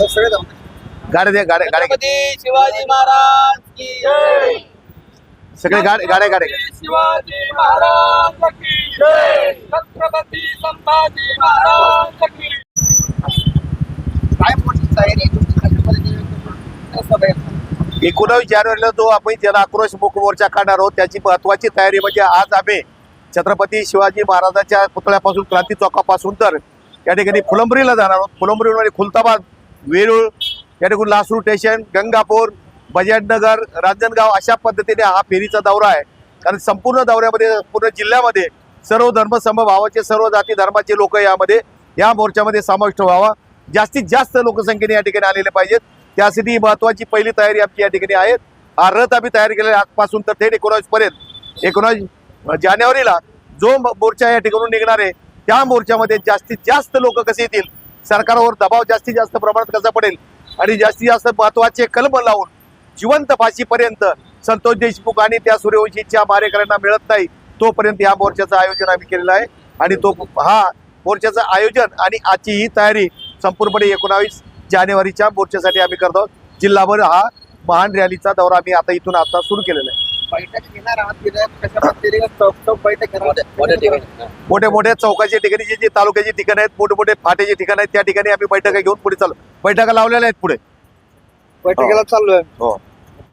सगळे गाड्या द्या गाड्या गाड्या छत्रपती शिवाजी महाराज की जय. सगळे गाड्या गाड्या गाड्या छत्रपती शिवाजी महाराज की जय. छत्रपती संभाजी महाराज की काय मोठी तयारी आहे तुमची छत्रपती कसं बघायचं? एकोणावीस जानेवारीला जो आपण जन आक्रोश मुक मोर्चा काढणार आहोत त्याची महत्वाची तयारी म्हणजे आज आम्ही छत्रपती शिवाजी महाराजांच्या पुतळ्यापासून क्रांती चौकापासून तर या ठिकाणी फुलंब्रीला जाणार आहोत. फुलंब्रीमध्ये खुलताबाद वेरूळ या ठिकाणी लासूर स्टेशन गंगापूर बजाजनगर रांजणगाव अशा पद्धतीने हा फेरीचा दौरा आहे. कारण संपूर्ण दौऱ्यामध्ये पूर्ण जिल्ह्यामध्ये सर्व धर्मसमभावाचे सर्व जाती धर्माचे लोक यामध्ये या मोर्चामध्ये समाविष्ट व्हावा. जास्तीत जास्त लोकसंख्येने या ठिकाणी आलेले पाहिजेत. त्यासाठी ही महत्वाची पहिली तयारी आमची या ठिकाणी आहे. हा रथ आम्ही तयार केलेला आजपासून तर थेट एकोणावीस पर्यंत. एकोणावीस जानेवारीला जो मोर्चा या ठिकाणून निघणार आहे त्या मोर्चामध्ये जास्तीत जास्त लोक कसे येतील? सरकारवर दबाव जास्तीत जास्त प्रमाणात कसा पडेल? आणि जास्तीत जास्त महत्त्वाचे कलम लावून जिवंत फाशीपर्यंत संतोष देशमुख आणि त्या सूर्यवंशीच्या मारेकऱ्यांना मिळत नाही तोपर्यंत या मोर्चाचं आयोजन आम्ही केलेलं आहे. आणि तो हा मोर्चाचं आयोजन आणि आजची ही तयारी संपूर्णपणे एकोणावीस जानेवारीच्या मोर्चासाठी आम्ही करतो जिल्हाभर हा महान रॅलीचा दौरा आम्ही आता इथून आता सुरू केलेला आहे. बैठक घेणार आहात की नाही? कशा पद्धतीने चौक चौक बैठक घेणार आहात? मोठ्या मोठ्या चौकाच्या ठिकाणी जे जे तालुक्याची ठिकाणं आहेत मोठे मोठे फाट्याचे ठिकाण आहेत त्या ठिकाणी आम्ही बैठका घेऊन पुढे चालू बैठका लावलेल्या आहेत पुढे. बैठकीला चाललोय हो.